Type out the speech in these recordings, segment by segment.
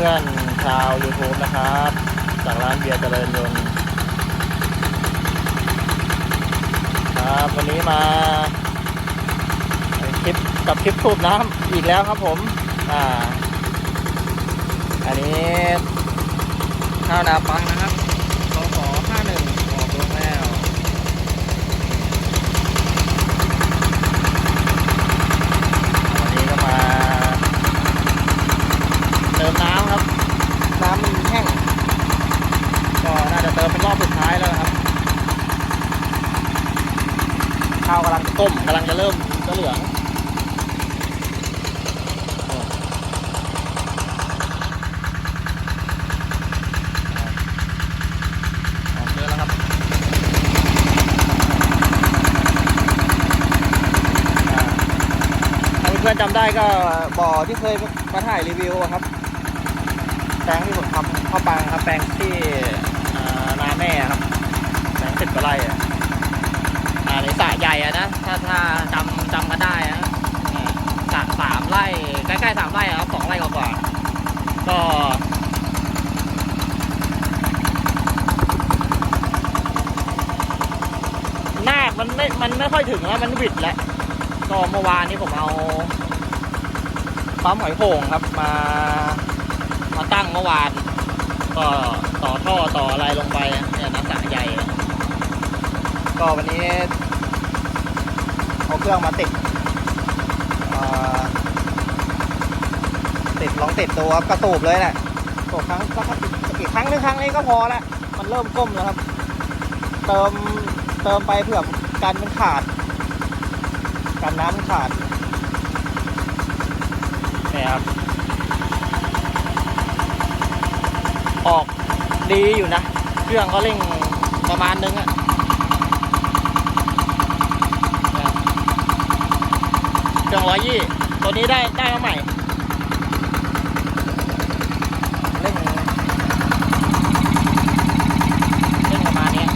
พื่อนๆชาว YouTube นะครับ จากร้านเบียร์เจริญยนต์ครับวันนี้มาคลิปกับคลิปสูบน้ำอีกแล้วครับผม อ่า อันนี้ข้าวนาปังนะครับกขอห้าหนึ่งออกลงแล้ว วันนี้ก็มา เติมน้ำครับ น้ำมันแห้ง ก็น่าจะเติมเป็นรอบสุดท้ายแล้วนะครับ ข้าวกำลังจะต้มกำลังจะเริ่มจะเหลืองโอ้ออกเยอะแล้วครับถ้าเพื่อนจำได้ก็บ่อที่เคยมาถ่ายรีวิวครับ แปลงที่ผมทำเข้าปังครับ แปลงที่นาแม่ครับ แปลงสิบกว่าไร่อะอ่า ในสระใหญ่อะนะ ถ้าถ้าจำจำกันได้อะอ่าสระสามไร่ใกล้ๆสามไร่อะครับสองไร่กว่าก็นาคมันไม่ มันไม่ค่อยถึงแล้ว มันวิดแล้ว ก็เมื่อวานนี้ผมเอาปั๊มหอยโข่งครับมา มาตั้งเมื่อวาน ก็ต่อท่อต่ออะไรลงไปเนี่ยน้ำสระใหญ่ ก็วันนี้ เอาเครื่องมาติดเอ่อติดลองติดตัวครับกระตูบเลยแหละตัวครั้งสักอีกครั้งหนึงครั้งนี้ก็พอละมันเริ่มก้มแล้วครับ เติมเติมไปเผื่อกันมันขาดกันน้ำขาดนี่ครับ ออกดีอยู่นะ เครื่องก็เร่งประมาณนึงอะเนี่ย เครื่องร้อยยี่ตัวนี้ได้ได้มาใหม่เร่งเร่งประมาณเนี้ย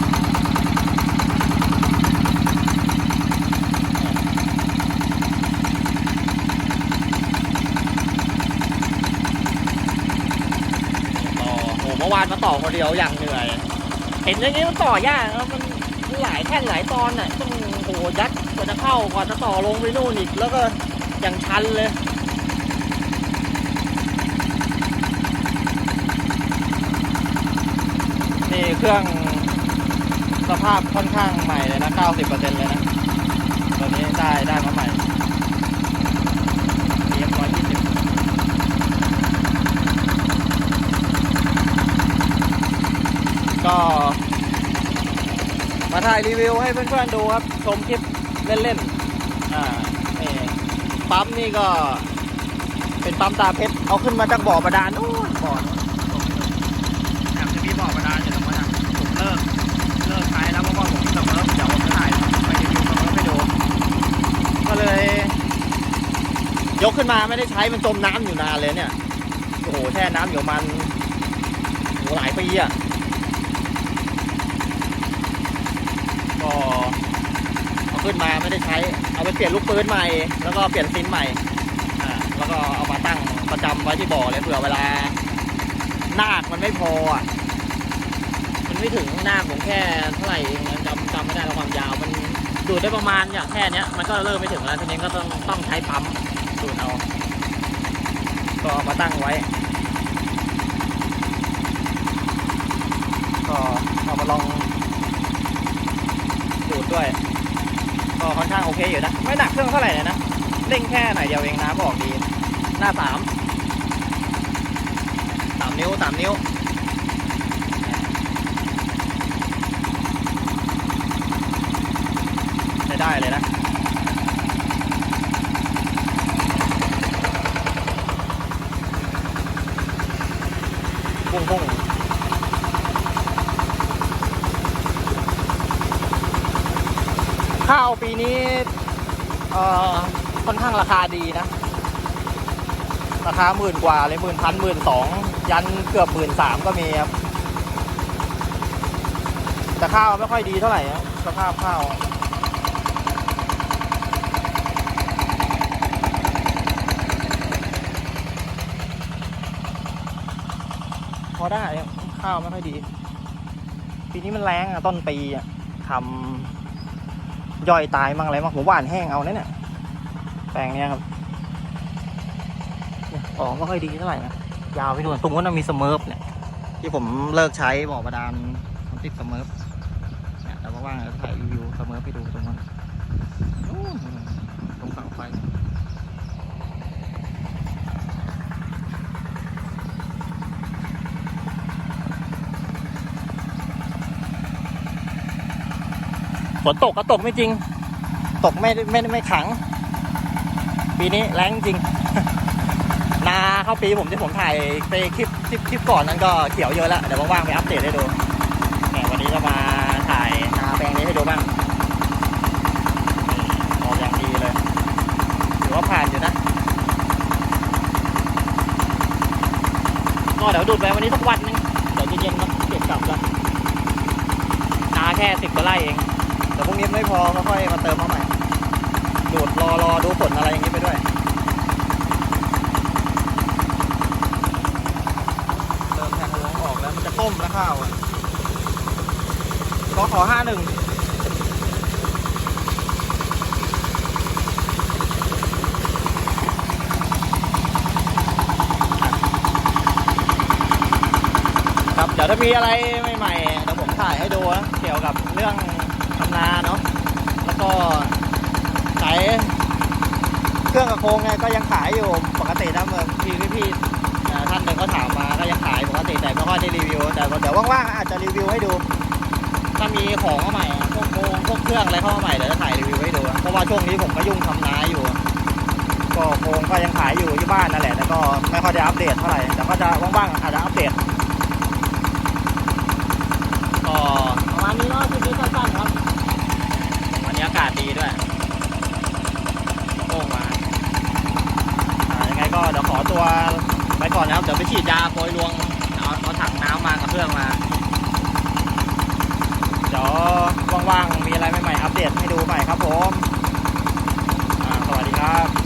ต่อโอ้เมื่อวานมาต่อคนเดียวอย่างเหนื่อย เห็นอย่างนี้มันต่อยากมันหลายแท่นหลายตอนน่ะต้องโอ้โหยัด กว่าจะเข้ากว่าจะต่อลงไปนู่นอีกแล้วก็อย่างชันเลยนี่เครื่องสภาพค่อนข้างใหม่เลยนะ 90%เลยนะ ตัวนี้ได้ได้มาใหม่ BF 120ก็ มาถ่ายรีวิวให้เพื่อนๆดูครับ ชมคลิป เล่นๆ อ่านี่ปั๊มนี่ก็ เป็นปั๊มตาเพชร เอาขึ้นมาจากบ่อบาดาลนู้นบ่อนู้นแอบจะมีบ่อบาดาลอยู่ตรงนั้นอะผมเลิก เลิกใช้แล้วเพราะว่าผมเสมอเดี๋ยวผมจะถ่ายไปรีวิวเสมอให้ดู ก็เลย ยกขึ้นมาไม่ได้ใช้ มันจมน้ำอยู่นานเลยเนี่ย โอ้โห แช่น้ำอยู่ประมันโอ้โหหลายปีอะ ก็เอา ขึ้นมาไม่ได้ใช้ เอาไปเปลี่ยนลูกปืนใหม่ แล้วก็เปลี่ยนซินใหม่อ่าแล้วก็เอามาตั้งประจำไว้ที่บ่อเลยเผื่อเวลานาคมันไม่พออะมันไม่ถึงหน้าผมแค่เท่าไหร่เองนะจำจำไม่ได้แล้วความยาวมันดูดได้ประมาณอย่างแค่นี้มันก็เริ่มไม่ถึงแล้วทีนี้ก็ต้องต้องใช้ปั๊มดูดเอาก็เอามาตั้งไว้ก็เอามาลองดูดด้วย ก็ค่อนข้างโอเคอยู่นะ ไม่หนักเครื่องเท่าไหร่เลยนะ เร่งแค่ไหนเดียวเองนะบอกดี หน้าสามสามนิ้วสามนิ้วได้เลยนะ พุ่งพุ่ง ข้าวปีนี้ค่อนข้างราคาดีนะ ราคาหมื่นกว่าเลยหมื่นพันหมื่นสองยันเกือบหมื่นสามก็มีครับ แต่ข้าวไม่ค่อยดีเท่าไหร่สภาพข้าวพอได้ข้าวไม่ค่อยดี ปีนี้มันแรงอะต้นปีอะทำ ย่อยตายมั่งอะไรมั่งผมหว่านแห้งเอาเนี่ยแปลงเนี้ยครับเนี่ยออกไม่ค่อยดีเท่าไหร่นะยาวไปนู่นตรงนั้นมีสเมิร์ฟเนี่ย ที่ผมเลิกใช้บ่อบาดาลผมติดสเมิร์ฟเนี่ยแต่ว่างๆจะถ่ายรีวิวสเมิร์ฟไปดูตรงนั้นนู่นตรงเสาไฟ ฝนตกก็ตกไม่จริง ตกไม่ได้ไม่ไม่ขัง ปีนี้แรงจริง นาเข้าปีผมที่ผมถ่ายไปคลิปคลิปคลิปก่อนนั้นก็เขียวเยอะแล้วเดี๋ยวว่างๆไปอัปเดตให้ดูเนี่ยวันนี้ก็มาถ่ายนาแปลงนี้ให้ดูบ้างนี่ออกอย่างดีเลยถือว่าผ่านอยู่นะก็เดี๋ยวดูดไปวันนี้สักวันหนึงเดี๋ยวเย็นๆก็เก็บกลับละนาแค่สิบกว่าไร่เอง แต่พวกนี้ไม่พอค่อยมาเติมมาใหม่ดูดรอรอดูผลอะไรอย่างนี้ไปด้วยเติมแทงลงออกแล้วมันจะต้มแล้วข้าวอะขอขอห้าหนึ่งครับเดี๋ยวถ้ามีอะไรใหม่ๆเดี๋ยวผมถ่ายให้ดูนะเกี่ยวกับเรื่อง นาเนาะแล้วก็ขายเครื่องกระโคงไงก็ยังขายอยู่ปกตินะเมื่อพี่พี่ๆเอ่อท่านหนึ่งก็ถามมาก็ยังขายปกติแต่ไม่ค่อยได้รีวิว แต่เดี๋ยวว่างๆอาจจะรีวิวให้ดู ถ้ามีของมาใหม่พวกโคงพวกเครื่องอะไรเข้ามาใหม่เดี๋ยวจะถ่ายรีวิวให้ดูนะเพราะว่าช่วงนี้ผมก็ยุ่งทำนาอยู่ ก็โคงก็ยังขายอยู่ที่บ้านนั่นแหละแต่ก็ไม่ค่อยได้อัปเดตเท่าไหร่แต่ก็จะว่างๆอาจจะอัปเดตก็ประมาณนี้เนาะคลิปนี้สั้นๆครับวันนี้อากาศดีด้วยโอ้มายังไงก็เดี๋ยวขอตัวไปก่อนนะครับ เดี๋ยวไปฉีดยาปล่อยรวงเอาเอาถังน้ำมากับเครื่องมา เดี๋ยวว่างๆมีอะไรใหม่ๆอัปเดตให้ดูใหม่ครับผม สวัสดีครับ